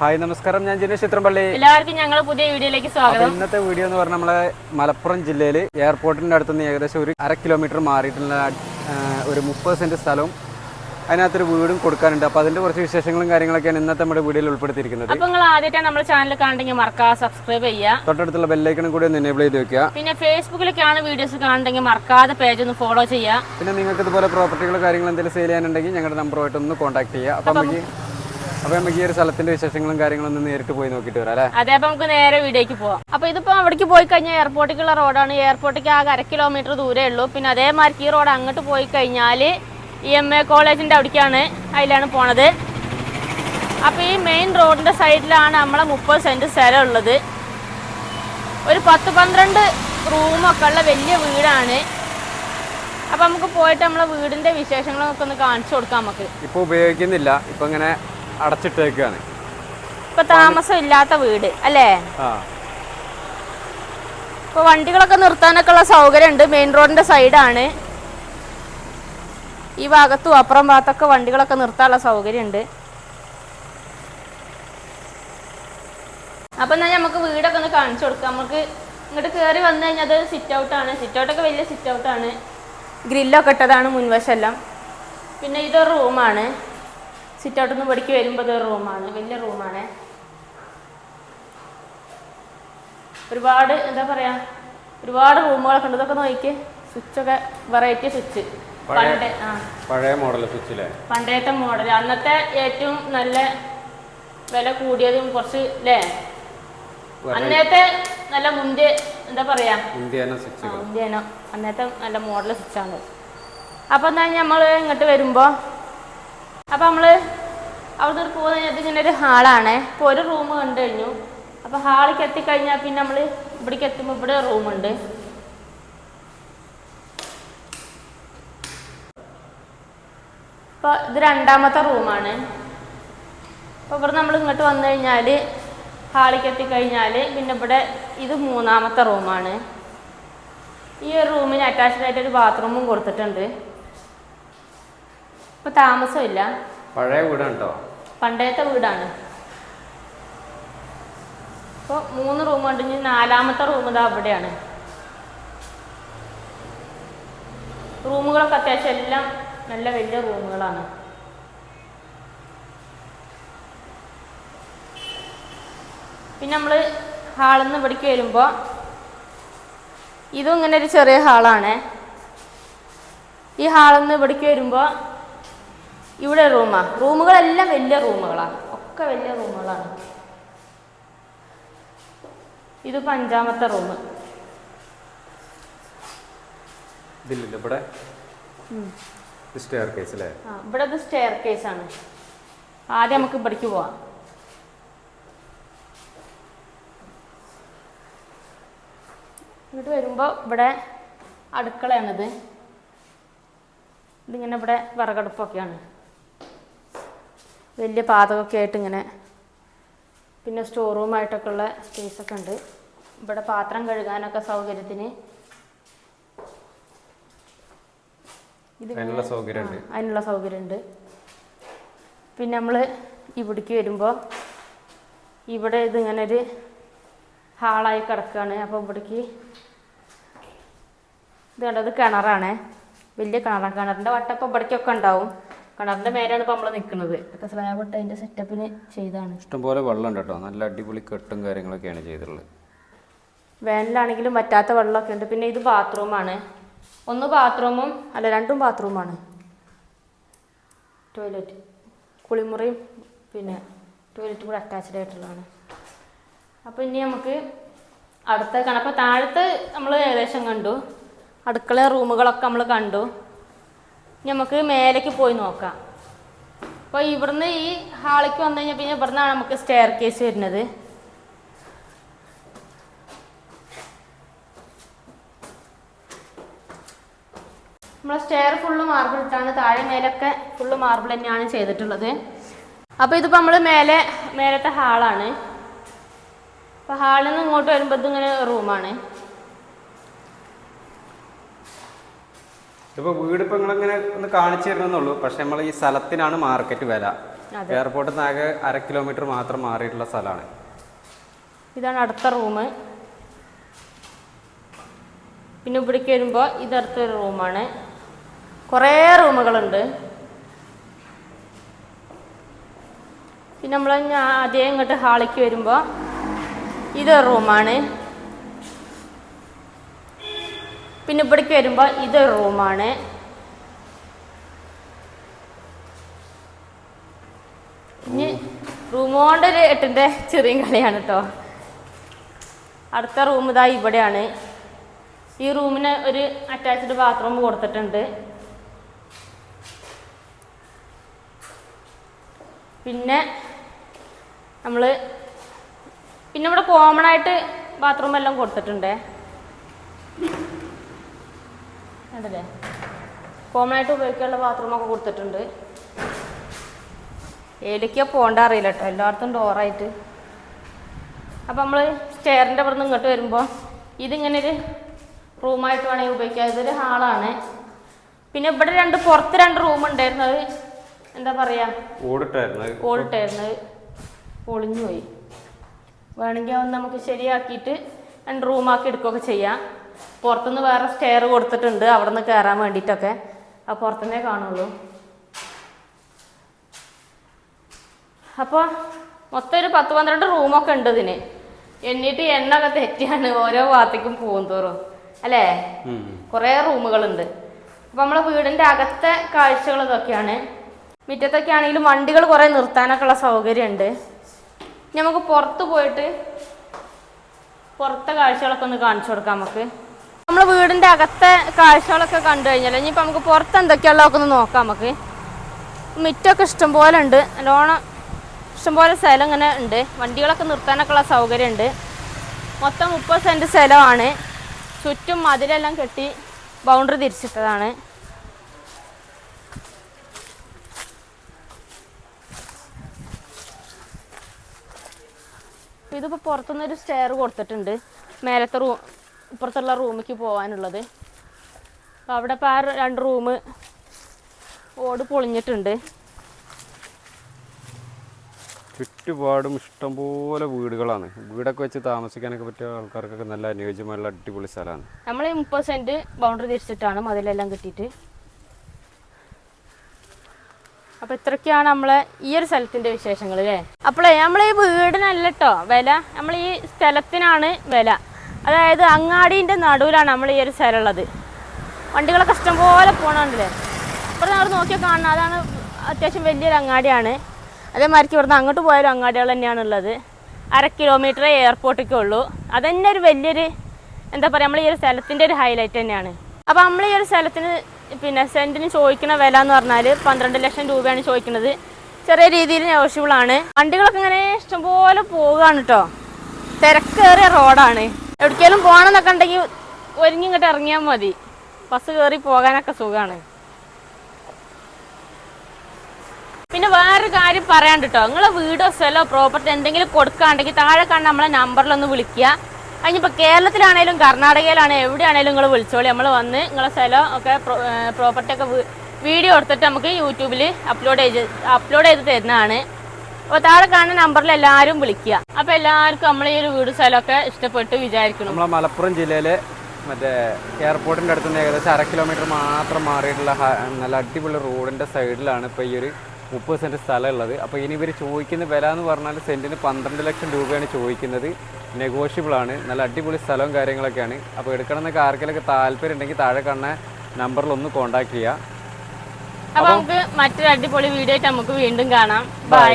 Hi നമസ്കാരം. ഞാൻ ജിനേഷ് ചിത്രംപള്ളി എല്ലാവർക്കും ഞങ്ങൾ പുതിയ വീഡിയോയിലേക്ക് സ്വാഗതം. ഇന്നത്തെ വീഡിയോ എന്ന് പറഞ്ഞാൽ നമ്മളെ മലപ്പുറം ജില്ലയിൽ എയർപോർട്ടിന്റെ അടുത്ത് നിന്ന് ഏകദേശം ഒരു അര കിലോമീറ്റർ മാറിയിട്ടുള്ള ഒരു മുപ്പത് സെന്റ് സ്ഥലവും അതിനകത്തൊരു വീടും കൊടുക്കാനുണ്ട്. അപ്പോൾ അതിന്റെ കുറച്ച് വിശേഷങ്ങളും കാര്യങ്ങളൊക്കെയാണ് ഇന്നത്തെ നമ്മുടെ വീഡിയോയിൽ ഉൾപ്പെടുത്തിയിരിക്കുന്നത്. അപ്പോൾ നിങ്ങൾ ആദ്യമായിട്ട് നമ്മുടെ ചാനൽ കാണണമെങ്കിൽ മറക്കാതെ സബ്സ്ക്രൈബ് ചെയ്യുക. തൊട്ടടുത്തുള്ള ബെല്ലൈക്കണും കൂടി ഒന്ന് എനേബിൾ ചെയ്ത് വെക്കുക. പിന്നെ ഫേസ്ബുക്കിലൊക്കെയാണ് വീഡിയോസ് കാണണമെങ്കിൽ മറക്കാതെ പേജ് ഒന്ന് ഫോളോ ചെയ്യുക. പിന്നെ നിങ്ങൾക്ക് ഇതുപോലെ പ്രോപ്പർട്ടികൾ കാര്യങ്ങൾ എന്തെങ്കിലും സെയിൽ ചെയ്യാനുണ്ടെങ്കിൽ ഞങ്ങളുടെ നമ്പറുമായിട്ട് ഒന്ന് കോൺടാക്ട് ചെയ്യുക. അപ്പോൾ നമുക്ക് അപ്പോൾ നമുക്ക് ഈ ഒരു സ്ഥലത്തിന്റെ വിശേഷങ്ങളും കാര്യങ്ങളും നേരിട്ട് പോയി നോക്കിട്ട് വരാം അല്ലേ? അതെ അപ്പൊ നമുക്ക് നേരെ വീടേക്ക് പോവാം. അപ്പൊ ഇതിപ്പോ അവിടേക്ക് പോയി കഴിഞ്ഞാൽ എയർപോർട്ടിലേക്കുള്ള റോഡാണ് എയർപോർട്ടിലേക്ക് ആകെ അര കിലോമീറ്റർ ദൂരേ ഉള്ളൂ. പിന്നെ അതേമാതിരി ഈ റോഡ് അങ്ങോട്ട് പോയി കഴിഞ്ഞാൽ ഇ എം എ കോളേജിന്റെ അവിടേക്കാണ് അതിലാണ് പോണത്. അപ്പൊ ഈ മെയിൻ റോഡിന്റെ സൈഡിലാണ് നമ്മളെ മുപ്പത് സെന്റ് സ്ഥലം ഉള്ളത്. ഒരു പത്ത് പന്ത്രണ്ട് റൂമൊക്കെ ഉള്ള വലിയ വീടാണ്. അപ്പൊ നമുക്ക് പോയിട്ട് നമ്മളെ വീടിന്റെ വിശേഷങ്ങളൊക്കെ ഒന്ന് കാണിച്ചു കൊടുക്കാം നമുക്ക്. ഇപ്പൊ ഉപയോഗിക്കുന്നില്ല. ഇപ്പൊ ഇങ്ങനെ അടച്ചിട്ടേക്കാണ്. ഇപ്പൊ താമസം ഇല്ലാത്ത വീട് അല്ലേ? ഇപ്പൊ വണ്ടികളൊക്കെ നിർത്താനൊക്കെ ഉള്ള സൗകര്യം ഉണ്ട് മെയിൻ റോഡിന്റെ സൈഡാണ്. ഈ ഭാഗത്തും അപ്പുറം ഭാഗത്തൊക്കെ വണ്ടികളൊക്കെ നിർത്താനുള്ള സൗകര്യം ഉണ്ട് അപ്പൊ എന്നാ നമുക്ക് വീടൊക്കെ ഒന്ന് കാണിച്ചു കൊടുക്കാം. നമുക്ക് ഇങ്ങോട്ട് കയറി വന്നു കഴിഞ്ഞാൽ അത് സിറ്റ് ഔട്ടാണ് സിറ്റ് ഔട്ടൊക്കെ വലിയ സിറ്റ് ഔട്ടാണ് ഗ്രില്ലൊക്കെ ഇട്ടതാണ് മുൻവശമെല്ലാം പിന്നെ ഇതൊരു റൂമാണ് സിറ്റ് ഔട്ടിൽ നിന്ന് പഠിക്ക് വരുമ്പോൾ റൂമാണ്. വലിയ റൂമാണ്. ഒരുപാട് എന്താ പറയാ? ഒരുപാട് റൂമുകളൊക്കെ ഉണ്ട്. ഇതൊക്കെ നോക്കിക്ക്. സ്വിച്ചൊക്കെ വെറൈറ്റി സ്വിച്ച് പഴയ മോഡൽ സ്വിച്ചില്ലേ പണ്ടത്തെ മോഡൽ അന്നത്തെ ഏറ്റവും നല്ല വില കൂടിയതും കുറച്ച് അല്ലേ അന്നത്തെ നല്ല മുന്തിയ എന്താ പറയാ? ഇന്ത്യനോ അന്നത്തെ നല്ല മോഡൽ സ്വിച്ചാണ് അപ്പൊ എന്നാ നമ്മൾ ഇങ്ങോട്ട് വരുമ്പോ അപ്പൊ നമ്മൾ അവിടെ നിന്ന് പോകുന്ന കഴിഞ്ഞാൽ ഇങ്ങനെ ഒരു ഹാളാണ് ഇപ്പൊ ഒരു റൂം കണ്ടു കഴിഞ്ഞു. അപ്പൊ ഹാളിലേക്ക് എത്തിക്കഴിഞ്ഞാൽ പിന്നെ നമ്മൾ ഇവിടേക്ക് എത്തുമ്പോൾ ഇവിടെ റൂമുണ്ട് അപ്പൊ ഇത് രണ്ടാമത്തെ റൂമാണ് അപ്പൊ ഇവിടെ നമ്മൾ ഇങ്ങോട്ട് വന്നു കഴിഞ്ഞാൽ ഹാളിലേക്ക് എത്തിക്കഴിഞ്ഞാൽ പിന്നെ ഇവിടെ ഇത് മൂന്നാമത്തെ റൂമാണ് ഈ ഒരു റൂമിന് അറ്റാച്ച്ഡ് ആയിട്ട് ഒരു ബാത്റൂമും കൊടുത്തിട്ടുണ്ട്. ഇപ്പൊ താമസമില്ല. പഴയ വീടാണ് കേട്ടോ പണ്ടത്തെ വീടാണ്. ഇപ്പോൾ മൂന്ന് റൂം ഉണ്ട് ഇനി നാലാമത്തെ റൂം ഇതാ അവിടെയാണ്. റൂമുകളൊക്കെ അത്യാവശ്യം എല്ലാം നല്ല വലിയ റൂമുകളാണ്. പിന്നെ നമ്മൾ ഹാളിൽ നിന്ന് ഇവിടേക്ക് വരുമ്പോൾ ഇതും ഇങ്ങനെ ഒരു ചെറിയ ഹാളാണ്. ഈ ഹാളിൽ നിന്ന് ഇവിടേക്ക് വരുമ്പോൾ ഇവിടെ റൂമാ. റൂമുകളെല്ലാം വലിയ റൂമുകളാണ് ഒക്കെ വലിയ റൂമുകളാണ്. ഇത് അഞ്ചാമത്തെ റൂം ഇവിടെ? സ്റ്റെയർ കേസ് അല്ലേ? ആ ഇവിടെ ഇത് സ്റ്റെയർ കേസ് ആണ്. ആദ്യം നമുക്ക് ഇവിടേക്ക് പോവാം. ഇങ്ങോട്ട് വരുമ്പോൾ ഇവിടെ അടുക്കളയാണിത്. ഇതിങ്ങനെ ഇവിടെ വിറകടുപ്പൊക്കെയാണ്. വലിയ പാതകമൊക്കെ ആയിട്ട് ഇങ്ങനെ പിന്നെ സ്റ്റോർ റൂമായിട്ടൊക്കെ ഉള്ള സ്പേസൊക്കെ ഉണ്ട്. ഇവിടെ പാത്രം കഴുകാനൊക്കെ സൗകര്യത്തിന് ഇത് അതിനുള്ള സൗകര്യമുണ്ട്. പിന്നെ നമ്മൾ ഇവിടേക്ക് വരുമ്പോൾ ഇവിടെ ഇതിങ്ങനെ ഒരു ഹാളായി കിടക്കുകയാണ് അപ്പോൾ ഇവിടേക്ക് ഇത് കണ്ടത് കിണറാണ്. വലിയ കിണറാണ് കിണറിന്റെ വട്ടപ്പം ഇവിടേക്കൊക്കെ ഉണ്ടാവും. കിണറിന്റെ മേലാണ് ഇപ്പൊ നമ്മൾ നിൽക്കുന്നത് ഇതൊക്കെ സ്ലാബ് ഇട്ട് സെറ്റപ്പിന് ചെയ്താണ്. ഇഷ്ടംപോലെ വെള്ളമുണ്ട് കേട്ടോ. നല്ല അടിപൊളി കെട്ടും കാര്യങ്ങളൊക്കെയാണ് ചെയ്തിട്ടുള്ളത്. വേനലാണെങ്കിലും പറ്റാത്ത വെള്ളമൊക്കെ ഉണ്ട്. പിന്നെ ഇത് ബാത്റൂമാണ് ഒന്ന് ബാത്റൂമും അല്ല രണ്ടും ബാത്റൂമാണ് ടോയ്ലറ്റ് കുളിമുറിയും പിന്നെ ടോയ്ലറ്റും കൂടെ അറ്റാച്ച്ഡ് ആയിട്ടുള്ളതാണ്. അപ്പോൾ ഇനി നമുക്ക് അടുത്ത കാണാം. അപ്പോൾ താഴത്ത് നമ്മൾ ഏകദേശം കണ്ടു. അടുക്കള റൂമുകളൊക്കെ നമ്മൾ കണ്ടു. നമുക്ക് മേലേക്ക് പോയി നോക്കാം. അപ്പോൾ ഇവിടുന്ന് ഈ ഹാളിലേക്ക് വന്നു കഴിഞ്ഞാൽ പിന്നെ ഇവിടുന്നാണ് നമുക്ക് സ്റ്റെയർ കേസ് വരുന്നത്. നമ്മളെ സ്റ്റെയർ ഫുള്ള് മാർബിൾ ഇട്ടാണ്. താഴെ മേലൊക്കെ ഫുള്ള് മാർബിൾ തന്നെയാണ് ചെയ്തിട്ടുള്ളത്. അപ്പോൾ ഇതിപ്പോൾ നമ്മൾ മേലെ മേലത്തെ ഹാളാണ്. അപ്പോൾ ഹാളിൽ നിന്ന് ഇങ്ങോട്ട് വരുമ്പോൾ ഇതിങ്ങനെ റൂമാണ് ഇപ്പോൾ വീട് ഇപ്പോൾ നിങ്ങളിങ്ങനെ ഒന്ന് കാണിച്ചു തരണമെന്നുള്ളൂ പക്ഷെ നമ്മൾ ഈ സ്ഥലത്തിനാണ് മാർക്കറ്റ് വില. എയർപോർട്ടിൽ നിന്ന് ആകെ അര കിലോമീറ്റർ മാത്രം മാറിയിട്ടുള്ള സ്ഥലമാണ്. ഇതാണ് അടുത്ത റൂം പിന്നെ ഇവിടേക്ക് വരുമ്പോൾ ഇതടുത്തൊരു റൂമാണ് കുറേ റൂമുകളുണ്ട്. പിന്നെ നമ്മൾ ആദ്യം ഇങ്ങോട്ട് ഹാളിക്ക് വരുമ്പോൾ ഇതൊരു റൂമാണ് പിന്നെ ഇവിടേക്ക് വരുമ്പോൾ ഇതൊരു റൂമാണ്. ഇനി റൂമോണ്ട് ഒരു എട്ടിന്റെ ചെറിയ കളിയാണ് കേട്ടോ അടുത്ത റൂം ഇതാ ഇവിടെയാണ്. ഈ റൂമിന് ഒരു അറ്റാച്ച്ഡ് ബാത്റൂം കൊടുത്തിട്ടുണ്ട്. പിന്നെ നമ്മൾ പിന്നെ ഇവിടെ കോമൺ ആയിട്ട് ബാത്റൂം എല്ലാം കൊടുത്തിട്ടുണ്ട്. കണ്ടല്ലേ കോമൺ ആയിട്ട് ഉപയോഗിക്കാനുള്ള ബാത്റൂമൊക്കെ കൊടുത്തിട്ടുണ്ട്. ഏതൊക്കെയാ പോണ്ട അറിയില്ല കേട്ടോ എല്ലായിടത്തും ഡോറായിട്ട് അപ്പം നമ്മൾ സ്റ്റെയറിന്റെ നിന്ന് ഇങ്ങോട്ട് വരുമ്പോൾ ഇതിങ്ങനെ ഒരു റൂമായിട്ട് വേണമെങ്കിൽ ഉപയോഗിക്കാം. ഇതൊരു ഹാളാണ് പിന്നെ ഇവിടെ രണ്ട് പുറത്ത് രണ്ട് റൂം ഉണ്ടായിരുന്നു. അത് എന്താ പറയാ? ഓടിട്ടായിരുന്നു. ഓടിട്ടായിരുന്നത് പൊളിഞ്ഞു പോയി വേണമെങ്കിൽ അത് നമുക്ക് ശരിയാക്കിയിട്ട് രണ്ട് റൂമാക്കി എടുക്കുകയൊക്കെ ചെയ്യാം. പുറത്തുനിന്ന് വേറെ സ്റ്റെയർ കൊടുത്തിട്ടുണ്ട് അവിടെ നിന്ന് കയറാൻ വേണ്ടിയിട്ടൊക്കെ. ആ പുറത്തുനിന്നേ കാണുള്ളൂ. അപ്പോൾ മൊത്തം ഒരു പത്ത് പന്ത്രണ്ട് റൂമൊക്കെ ഉണ്ട് ഇതിന്. എണ്ണീട്ട് എണ്ണൊക്കെ തെറ്റിയാണ് ഓരോ ഭാഗത്തേക്കും പോകും തോറും. അല്ലേ? കുറേ റൂമുകളുണ്ട്. അപ്പോൾ നമ്മളെ വീടിന്റെ അകത്തെ കാഴ്ചകൾ ഇതൊക്കെയാണ്. മുറ്റത്തൊക്കെ ആണെങ്കിലും വണ്ടികൾ കുറേ നിർത്താനൊക്കെ ഉള്ള സൗകര്യമുണ്ട്. നമുക്ക് പുറത്ത് പോയിട്ട് പുറത്തെ കാഴ്ചകളൊക്കെ ഒന്ന് കാണിച്ചു കൊടുക്കാം നമുക്ക്. നമ്മൾ വീടിന്റെ അകത്തെ കാഴ്ചകളൊക്കെ കണ്ടു കഴിഞ്ഞാൽ ഇനിയിപ്പോൾ നമുക്ക് പുറത്ത് എന്തൊക്കെയുള്ളതൊക്കെ ഒന്ന് നോക്കാം നമുക്ക്. മിറ്റൊക്കെ ഇഷ്ടംപോലെ ഉണ്ട്. നല്ലോണം ഇഷ്ടംപോലെ സ്ഥലം ഇങ്ങനെ ഉണ്ട്. വണ്ടികളൊക്കെ നിർത്താനൊക്കെ ഉള്ള സൗകര്യം ഉണ്ട്. മൊത്തം മുപ്പത് സെന്റ് സ്ഥലമാണ്. ചുറ്റും മതിലെല്ലാം കെട്ടി ബൗണ്ടറി തിരിച്ചിട്ടതാണ്. ഇതിപ്പോൾ പുറത്തുനിന്ന് ഒരു സ്റ്റെയർ കൊടുത്തിട്ടുണ്ട്. മേലത്തെ റൂം ഇപ്പുറത്തുള്ള റൂമിലേക്ക് പോകാനുള്ളത് അപ്പോൾ അവിടെ ഇപ്പോൾ ആ രണ്ട് റൂം ഓട് പൊളിഞ്ഞിട്ടുണ്ട്. ചുറ്റുപാടും ഇഷ്ടംപോലെ വീടുകളാണ്. വീടൊക്കെ വെച്ച് താമസിക്കാനൊക്കെ പറ്റിയ ആൾക്കാർക്കൊക്കെ നല്ല അനുയോജ്യമായുള്ള അടിപൊളി സ്ഥലമാണ്. നമ്മൾ മുപ്പത് സെന്റ് ബൗണ്ടറി തിരിച്ചിട്ടാണ് മതിലെല്ലാം കിട്ടിയിട്ട്. അപ്പൊ ഇത്രയൊക്കെയാണ് നമ്മളെ ഈ ഒരു സ്ഥലത്തിന്റെ വിശേഷങ്ങൾ അല്ലേ? അപ്പോളേ നമ്മൾ ഈ വീടിനല്ല കേട്ടോ വില. നമ്മൾ ഈ സ്ഥലത്തിനാണ് വില. അതായത് അങ്ങാടീന്റെ നടുവിലാണ് നമ്മൾ ഈ ഒരു സ്ഥലം ഉള്ളത് വണ്ടികളൊക്കെ ഇഷ്ടംപോലെ പോകണുണ്ടല്ലേ അപ്പോൾ നമ്മൾ നോക്കിയാൽ കാണണം അതാണ് അത്യാവശ്യം വലിയൊരു അങ്ങാടിയാണ്. അതേ അതേമാതിരിക്ക് ഇവിടുന്ന് അങ്ങോട്ട് പോയാലും അങ്ങാടികൾ തന്നെയാണ് ഉള്ളത് അര കിലോമീറ്റർ എയർപോർട്ടൊക്കെ ഉള്ളൂ. അതന്നെ ഒരു വലിയൊരു എന്താ പറയുക നമ്മൾ ഈ ഒരു സ്ഥലത്തിന്റെ ഒരു ഹൈലൈറ്റ് തന്നെയാണ്. അപ്പോൾ നമ്മൾ ഈ ഒരു സ്ഥലത്തിന് പിന്നെ സെന്റിന് ചോദിക്കുന്ന വില എന്ന് പറഞ്ഞാൽ പന്ത്രണ്ട് ലക്ഷം രൂപയാണ് ചോദിക്കുന്നത്. ചെറിയ രീതിയിൽ നെഗോഷ്യബിൾ ആണ്. വണ്ടികളൊക്കെ ഇങ്ങനെ ഇഷ്ടംപോലെ പോവുകയാണ് കേട്ടോ തിരക്കേറിയ റോഡാണ് എവിടേക്കെങ്കിലും പോകണമെന്നൊക്കെ ഉണ്ടെങ്കിൽ ഒരുങ്ങി ഇങ്ങോട്ട് ഇറങ്ങിയാൽ മതി. ബസ് കയറി പോകാനൊക്കെ സുഖമാണ് പിന്നെ വേറൊരു കാര്യം പറയാണ്ട് കേട്ടോ നിങ്ങളെ വീടോ സ്ഥലമോ പ്രോപ്പർട്ടി എന്തെങ്കിലും കൊടുക്കാണ്ടെങ്കിൽ താഴെ കാണുന്ന നമ്മളെ നമ്പറിലൊന്ന് വിളിക്കുക. അതിനിപ്പോൾ കേരളത്തിലാണേലും കർണാടകയിലാണേലും എവിടെയാണേലും നിങ്ങൾ വിളിച്ചോളി. നമ്മൾ വന്ന് നിങ്ങളെ സ്ഥലം ഒക്കെ പ്രോപ്പർട്ടി ഒക്കെ വീഡിയോ എടുത്തിട്ട് നമുക്ക് യൂട്യൂബിൽ അപ്ലോഡ് ചെയ്ത് അപ്ലോഡ് ചെയ്ത് തരുന്നതാണ്. അപ്പോൾ താഴെ കാണുന്ന നമ്പറിൽ എല്ലാവരും വിളിക്കുക. അപ്പൊ എല്ലാവർക്കും നമ്മളെ ഈ ഒരു വീട് സ്ഥലമൊക്കെ ഇഷ്ടപ്പെട്ട് വിചാരിക്കണം നമ്മളെ മലപ്പുറം ജില്ലയിലെ മറ്റേ എയർപോർട്ടിന്റെ അടുത്ത് നിന്ന് ഏകദേശം അര കിലോമീറ്റർ മാത്രം മാറിയിട്ടുള്ള നല്ല അടിപൊളി റോഡിന്റെ സൈഡിലാണ് ഇപ്പോൾ ഈ ഒരു മുപ്പത് സെന്റ് സ്ഥലം ഉള്ളത് അപ്പോൾ ഇനി ഇവർ ചോദിക്കുന്ന വില എന്ന് പറഞ്ഞാൽ സെന്റിന് പന്ത്രണ്ട് ലക്ഷം രൂപയാണ് ചോദിക്കുന്നത്. നെഗോഷ്യബിൾ ആണ്. നല്ല അടിപൊളി സ്ഥലവും കാര്യങ്ങളൊക്കെയാണ്. അപ്പോൾ എടുക്കണം എന്നൊക്കെ ആർക്കെങ്കിലൊക്കെ താല്പര്യം ഉണ്ടെങ്കിൽ താഴെ കാണുന്ന നമ്പറിൽ ഒന്ന് കോൺടാക്ട് ചെയ്യുക അപ്പോൾ നമുക്ക് മറ്റൊരു അടിപൊളി വീഡിയോ ആയിട്ട് നമുക്ക് വീണ്ടും കാണാം. ബൈ